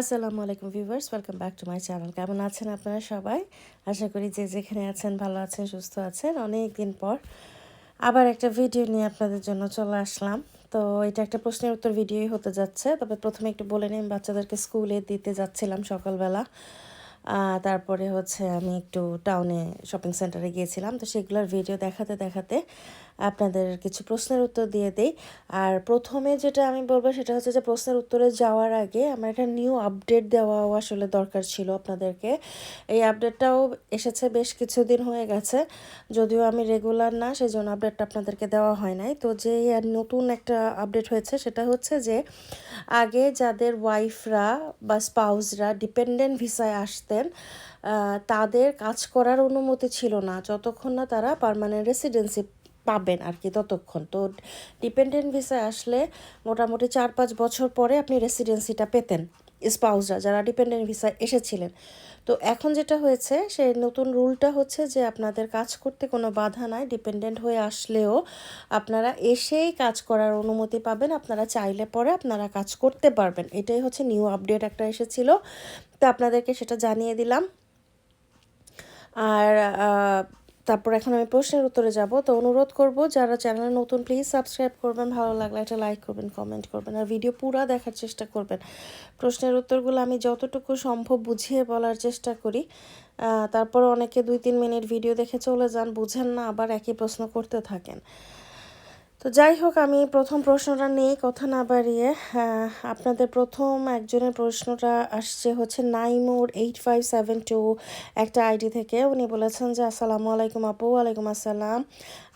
আসসালামু আলাইকুম viewers, welcome back to my channel. কেমন আছেন আপনারা সবাই? আশা করি যে যেখানে আছেন, ভালো আছেন, সুস্থ আছেন। অনেক দিন পর আবার একটা ভিডিও নিয়ে আপনাদের জন্য চলে আসলাম। তো এটা একটা প্রশ্নের উত্তর ভিডিওই হতে যাচ্ছে। তবে প্রথমে একটু বলে নিই বাচ্চাদেরকে স্কুলে দিতে যাচ্ছিলাম সকালবেলা। তারপরে হচ্ছে আমি একটু টাউনে শপিং সেন্টারে গিয়েছিলাম। তো সেগুলোর ভিডিও দেখাতে দেখাতে আপনাদের কিছু প্রশ্নের উত্তর দিয়ে দেই। আর প্রথমে যেটা আমি বলব সেটা হচ্ছে যে প্রশ্নের উত্তরে যাওয়ার আগে আমার একটা নিউ আপডেট দেওয়াও আসলে দরকার ছিল আপনাদেরকে। এই আপডেটটাও এসেছে বেশ কিছুদিন হয়ে গেছে, যদিও আমি রেগুলার না সেই জন্য আপডেটটা আপনাদেরকে দেওয়া হয় নাই। তো যে নতুন একটা আপডেট হয়েছে সেটা হচ্ছে যে আগে যাদের ওয়াইফরা বা স্পাউসরা ডিপেন্ডেন্ট ভিসায় আসতেন তাদের কাজ করার অনুমতি ছিল না। যতক্ষণ না তারা পার্মানেন্ট রেসিডেন্সি পাবেন আর কি ততক্ষণ। তো ডিপেন্ডেন্ট ভিসায় আসলে মোটামুটি চার পাঁচ বছর পরে আপনি রেসিডেন্সিটা পেতেন স্পাউসরা যারা ডিপেন্ডেন্ট ভিসায় এসেছিলেন। তো এখন যেটা হয়েছে, সেই নতুন রুলটা হচ্ছে যে আপনাদের কাজ করতে কোনো বাধা নাই ডিপেন্ডেন্ট হয়ে আসলেও আপনারা এসেই কাজ করার অনুমতি পাবেন, আপনারা চাইলে পরে আপনারা কাজ করতে পারবেন। এটাই হচ্ছে নিউ আপডেট একটা এসেছিল। তো আপনাদেরকে সেটা জানিয়ে দিলাম। আর তারপর এখন আমি প্রশ্নের উত্তরে যাব। তো অনুরোধ করব, যারা চ্যানেলে নতুন প্লিজ সাবস্ক্রাইব করবেন, ভালো লাগলে একটা লাইক করবেন কমেন্ট করবেন, আর ভিডিও পুরো দেখার চেষ্টা করবেন। প্রশ্নের উত্তরগুলো আমি যতটুকু সম্ভব বুঝিয়ে বলার চেষ্টা করি। তারপর অনেকে দুই, তিন মিনিট ভিডিও দেখে চলে যান, বুঝেন না, আবার একই প্রশ্ন করতে থাকেন। তো যাই হোক, আমি প্রথম প্রশ্নটা নিয়েই কথা না বাড়িয়ে। আপনাদের প্রথম একজনের প্রশ্নটা আসছে হচ্ছে নাইমোর এইট ফাইভ সেভেন টু একটা আইডি থেকে। উনি বলেছেন যে, আসসালামু আলাইকুম আপু, ওয়ালাইকুম আসসালাম।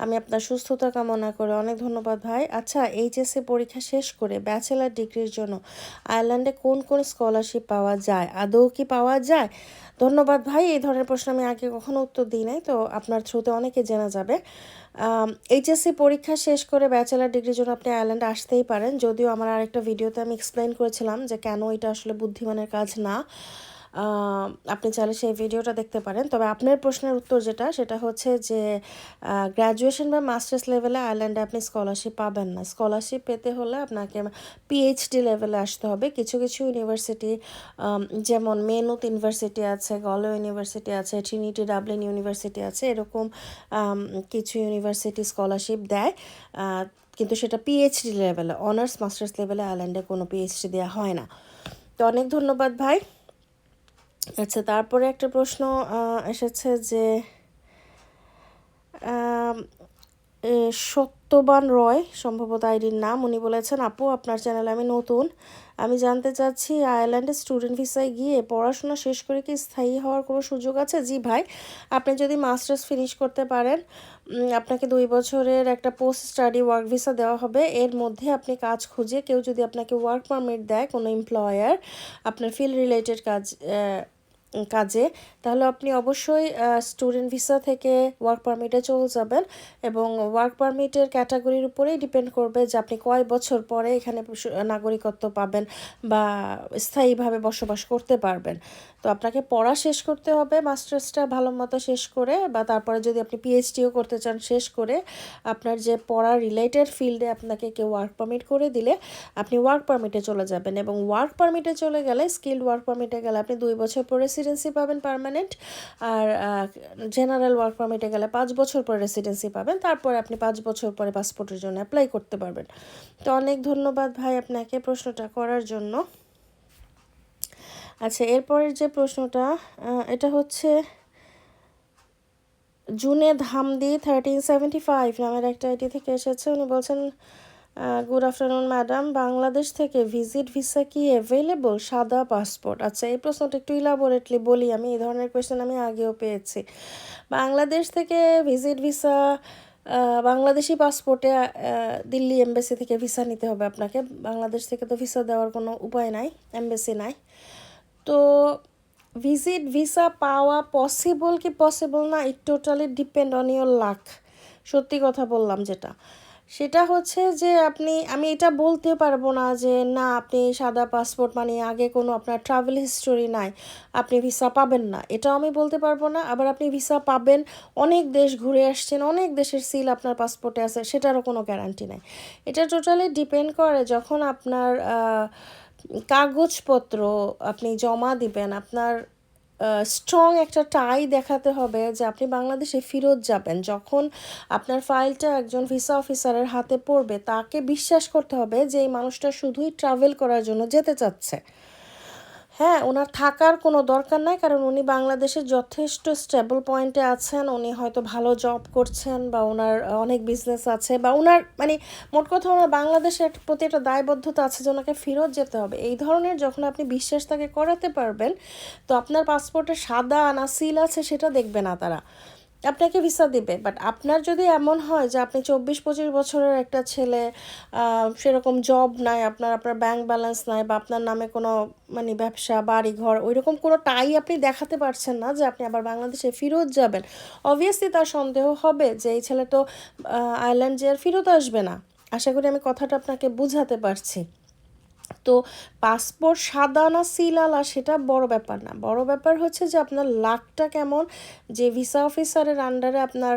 আমি আপনার সুস্থতা কামনা করে অনেক ধন্যবাদ ভাই। আচ্ছা এইচএসসি পরীক্ষা শেষ করে ব্যাচেলার ডিগ্রির জন্য আয়ারল্যান্ডে কোন কোন স্কলারশিপ পাওয়া যায়? আদৌ কি পাওয়া যায়? ধন্যবাদ ভাই, এই ধরনের প্রশ্ন আমি আগে কখনো উত্তর দিই নাই, তো আপনার থ্রুতে অনেকে জানা যাবে। এইচএসসি পরীক্ষা শেষ করে ব্যাচেলার ডিগ্রির জন্য আপনি আয়ারল্যান্ডে আসতেই পারেন। যদিও আমার আরেকটা ভিডিওতে আমি এক্সপ্লেন করেছিলাম যে কেন এটা আসলে বুদ্ধিমানের কাজ না। আপনি চাইলে সেই ভিডিওটা দেখতে পারেন। তবে আপনার প্রশ্নের উত্তর যেটা, সেটা হচ্ছে যে গ্র্যাজুয়েশন বা মাস্টার্স লেভেলে আয়ারল্যান্ডে আপনি স্কলারশিপ পাবেন না। স্কলারশিপ পেতে হলে আপনাকে পিএইচডি লেভেলে আসতে হবে। কিছু কিছু ইউনিভার্সিটি যেমন মেনুত ইউনিভার্সিটি আছে গলো ইউনিভার্সিটি আছে ট্রিনিটি ডাবলিন ইউনিভার্সিটি আছে, এরকম কিছু ইউনিভার্সিটি স্কলারশিপ দেয়। কিন্তু সেটা পিএইচডি লেভেলে অনার্স মাস্টার্স লেভেলে আয়ারল্যান্ডে কোনো পিএইচডি দেওয়া হয় না। তো অনেক ধন্যবাদ ভাই। আচ্ছা তারপরে একটা প্রশ্ন এসেছে যে সত্যবান রয় সম্ভবত আইডির নাম, উনি বলেছেন, আপু, আপনার চ্যানেলে আমি নতুন। আমি জানতে চাচ্ছি, আয়ারল্যান্ডে স্টুডেন্ট ভিসায় গিয়ে পড়াশোনা শেষ করে কি স্থায়ী হওয়ার কোনো সুযোগ আছে? জি ভাই, আপনি যদি মাস্টার্স ফিনিশ করতে পারেন আপনাকে দুই বছরের একটা পোস্ট স্টাডি ওয়ার্ক ভিসা দেওয়া হবে। এর মধ্যে আপনি কাজ খুঁজে কেউ যদি আপনাকে ওয়ার্ক পারমিট দেয় কোনো এমপ্লয়ার, আপনার ফিল্ড রিলেটেড কাজ কাজে, তাহলে আপনি অবশ্যই স্টুডেন্ট ভিসা থেকে ওয়ার্ক পারমিটে চলে যাবেন এবং ওয়ার্ক পারমিটের ক্যাটাগরির উপরেই ডিপেন্ড করবে যে আপনি কয় বছর পরে এখানে নাগরিকত্ব পাবেন বা স্থায়ীভাবে বসবাস করতে পারবেন। তো আপনাকে পড়া শেষ করতে হবে মাস্টার্সটা ভালো মতো শেষ করে বা তারপরে যদি আপনি পিএইচডিও করতে চান শেষ করে, আপনার যে পড়া রিলেটেড ফিল্ডে আপনাকে কেউ ওয়ার্ক পারমিট করে দিলে আপনি ওয়ার্ক পারমিটে চলে যাবেন এবং ওয়ার্ক পারমিটে চলে গেলে স্কিল্ড ওয়ার্ক পারমিটে গেলে আপনি দুই বছর পর রেসিডেন্সি পাবেন পার্মানেন্ট আর জেনারেল ওয়ার্ক পারমিটে গেলে পাঁচ বছর পর রেসিডেন্সি পাবেন, তারপরে আপনি পাঁচ বছর পরে পাসপোর্টের জন্য অ্যাপ্লাই করতে পারবেন। তো অনেক ধন্যবাদ ভাই আপনাকে প্রশ্নটা করার জন্য। আচ্ছা এরপরের যে প্রশ্নটা এটা হচ্ছে জুনে ধামদি থার্টিন সেভেন্টি ফাইভ নামের একটা আইডি থেকে এসেছে, উনি বলছেন গুড আফটারনুন ম্যাডাম বাংলাদেশ থেকে ভিজিট ভিসা কি অ্যাভেলেবল সাদা পাসপোর্ট আচ্ছা এই প্রশ্নটা একটু ইলাবোরেটলি বলি আমি। এই ধরনের কোয়েশ্চেন আমি আগেও পেয়েছি। বাংলাদেশ থেকে ভিজিট ভিসা বাংলাদেশি পাসপোর্টে দিল্লি এমবেসি থেকে ভিসা নিতে হবে আপনাকে। বাংলাদেশ থেকে তো ভিসা দেওয়ার কোনো উপায় নাই এমবেসি নাই। তো ভিজিট ভিসা পাওয়া পসিবল কি পসিবল না it totally depend on your luck সত্যি কথা বললাম যেটা। সেটা হচ্ছে যে আপনি, আমি এটা বলতে পারব না যে না, আপনি সাদা পাসপোর্ট মানে আগে কোনো আপনার ট্রাভেল হিস্টোরি নাই, আপনি ভিসা পাবেন না। এটাও আমি বলতে পারব না, আবার আপনি ভিসা পাবেন, অনেক দেশ ঘুরে আসছেন, অনেক দেশের সিল আপনার পাসপোর্টে আছে, সেটারও কোনো গ্যারান্টি নাই। এটা টোটালি ডিপেন্ড করে যখন আপনার কাগজপত্র আপনি জমা দিবেন, আপনার স্ট্রং একটা টাই দেখাতে হবে যে আপনি বাংলাদেশে ফেরত যাবেন। যখন আপনার ফাইলটা একজন ভিসা অফিসারের হাতে পড়বে, তাকে বিশ্বাস করতে হবে যে এই মানুষটা শুধুই ট্রাভেল করার জন্য যেতে চাচ্ছে। হ্যাঁ ওনার থাকার কোনো দরকার নাই কারণ উনি বাংলাদেশে যথেষ্ট স্টেবল পয়েন্টে আছেন। উনি হয়তো ভালো জব করছেন বা ওনার অনেক বিজনেস আছে বা ওনার মানে মোট কথা ওনার বাংলাদেশের প্রতি একটা দায়বদ্ধতা আছে যে ওনাকে ফেরত যেতে হবে। এই ধরনের যখন আপনি বিশ্বাস তাকে করাতে পারবেন, তো আপনার পাসপোর্টে সাদা না সিল আছে সেটা দেখবে না তারা। আপনাকে ভিসা দিবে বাট আপনার যদি এমন হয় যে আপনি চব্বিশ পঁচিশ বছরের একটা ছেলে সেরকম জব নাই, আপনার আপনার ব্যাংক ব্যালেন্স নাই বা আপনার নামে কোনো মানে ব্যবসা বাড়ি ঘর ওইরকম কোনো টাই আপনি দেখাতে পারছেন না যে আপনি আবার বাংলাদেশে ফেরত যাবেন। অবভিয়াসলি তার সন্দেহ হবে যে এই ছেলে তো আয়ারল্যান্ড যে আর ফেরত আসবে না। আশা করি আমি কথাটা আপনাকে বুঝাতে পারছি। তো পাসপোর্ট সাদা না সিলালা সেটা বড় ব্যাপার না। বড় ব্যাপার হচ্ছে যে আপনার লাকটা কেমন? যে ভিসা অফিসারের আন্ডারে আপনার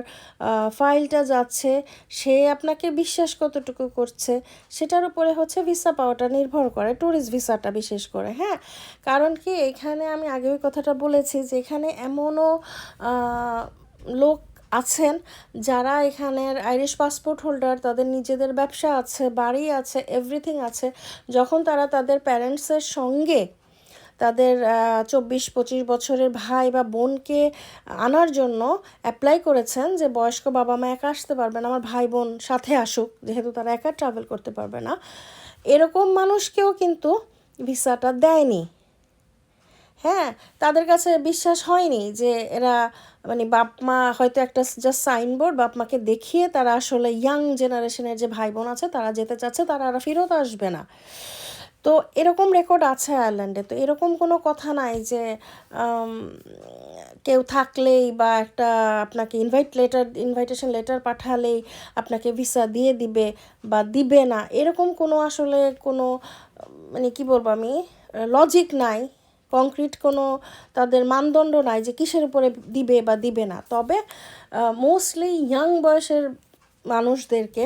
ফাইলটা যাচ্ছে, সে আপনাকে বিশ্বাস কতটুকু করছে, সেটার উপরে হচ্ছে ভিসা পাওয়াটা নির্ভর করে ট্যুরিস্ট ভিসাটা বিশেষ করে হ্যাঁ? কারণ কি, এখানে আমি আগে ওই কথাটা বলেছি যে এখানে এমনও লোক আছেন, যারা এখানের আইরিশ পাসপোর্ট হোল্ডার তাদের নিজেদের ব্যবসা আছে, বাড়ি আছে এভরিথিং আছে, যখন তারা তাদের প্যারেন্টসের সঙ্গে তাদের চব্বিশ, পঁচিশ বছরের ভাই বা বোনকে আনার জন্য অ্যাপ্লাই করেছেন যে বয়স্ক বাবা মা একা আসতে পারবে না, আমার ভাই বোন সাথে আসুক, যেহেতু তারা একা ট্রাভেল করতে পারবে না। এরকম মানুষকেও কিন্তু ভিসাটা দেয়নি। হ্যাঁ তাদের কাছে বিশ্বাস হয়নি যে এরা মানে বাপ মা হয়তো একটা জাস্ট সাইনবোর্ড বাপ মাকে দেখিয়ে তারা আসলে ইয়াং জেনারেশনের যে ভাই বোন আছে তারা যেতে চাচ্ছে তারা আর ফেরত আসবে না। তো এরকম রেকর্ড আছে আয়ারল্যান্ডে তো এরকম কোনো কথা নাই যে কেউ থাকলেই বা একটা আপনাকে ইনভাইট লেটার ইনভাইটেশন লেটার পাঠালেই আপনাকে ভিসা দিয়ে দিবে বা দিবে না। এরকম কোনো আসলে কোনো মানে কি বলব আমি লজিক নাই। কংক্রিট কোনো তাদের মানদণ্ড নাই যে কিসের উপরে দিবে বা দিবে না। তবে মোস্টলি ইয়াং বয়সের মানুষদেরকে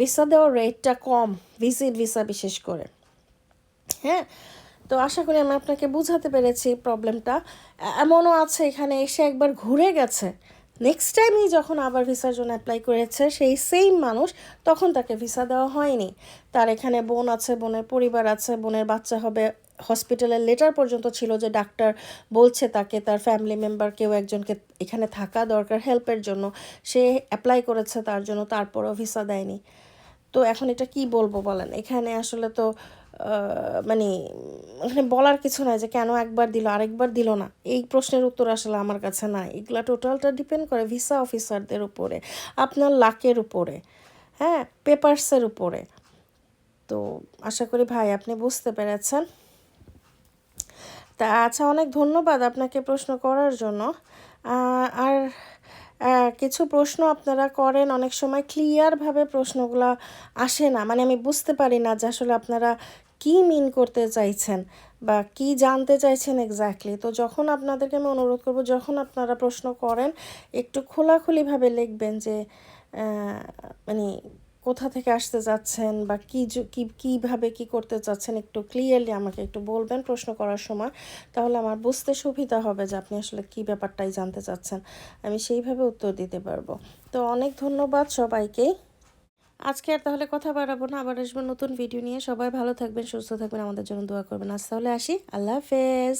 ভিসা দেওয়ার রেটটা কম ভিজিট ভিসা বিশেষ করে। হ্যাঁ? তো আশা করি আমি আপনাকে বুঝাতে পেরেছি প্রবলেমটা এমনও আছে এখানে এসে একবার ঘুরে গেছে। নেক্সট টাইমই যখন আবার ভিসার জন্য অ্যাপ্লাই করেছে, সেই সেম মানুষ তখন তাকে ভিসা দেওয়া হয়নি। তার এখানে বোন আছে, বোনের পরিবার আছে, বোনের বাচ্চা হবে হসপিটালের লেটার পর্যন্ত ছিল যে ডাক্তার বলছে তাকে তার ফ্যামিলি মেম্বার কেউ একজনকে এখানে থাকা দরকার হেল্পের জন্য। সে অ্যাপ্লাই করেছে, তার জন্য তারপরও ভিসা দেয়নি। তো এখন এটা কি বলব বলেন? এখানে আসলে তো মানে এখানে বলার কিছু নাই যে কেন একবার দিল, আরেকবার দিল না। এই প্রশ্নের উত্তর আসলে আমার কাছে নাই। এগুলা টোটালটা ডিপেন্ড করে ভিসা অফিসারদের উপরে, আপনার লাকের উপরে হ্যাঁ পেপারসের উপরে। তো আশা করি ভাই আপনি বুঝতে পেরেছেন। তা আচ্ছা অনেক ধন্যবাদ আপনাকে প্রশ্ন করার জন্য। আর কিছু প্রশ্ন আপনারা করেন, অনেক সময় ক্লিয়ারভাবে প্রশ্নগুলো আসে না। মানে আমি বুঝতে পারি না যে আসলে আপনারা কি মিন করতে চাইছেন বা কি জানতে চাইছেন এক্স্যাক্টলি তো যখন আপনাদেরকে আমি অনুরোধ করব, যখন আপনারা প্রশ্ন করেন, একটু খোলাখুলিভাবে লিখবেন যে মানে কোথা থেকে আসতে যাচ্ছেন বা কি কীভাবে কি করতে চাচ্ছেন একটু ক্লিয়ারলি আমাকে একটু বলবেন প্রশ্ন করার সময়। তাহলে আমার বুঝতে সুবিধা হবে যে আপনি আসলে কি ব্যাপারটাই জানতে চাচ্ছেন। আমি সেইভাবে উত্তর দিতে পারব। তো অনেক ধন্যবাদ সবাইকেই আজকে আর তাহলে কথা বাড়াবো না। আবার আসব নতুন ভিডিও নিয়ে। সবাই ভালো থাকবেন, সুস্থ থাকবেন। আমাদের জন্য দোয়া করবেন। আজ তাহলে আসি। আল্লাহ হাফেজ।